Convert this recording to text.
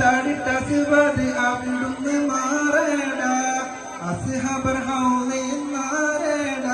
ചാടിട്ട സിവത് അവിടുന്ന് മാറേട. അസ്ഹബർ ഹൗലയിൽ മാറേട.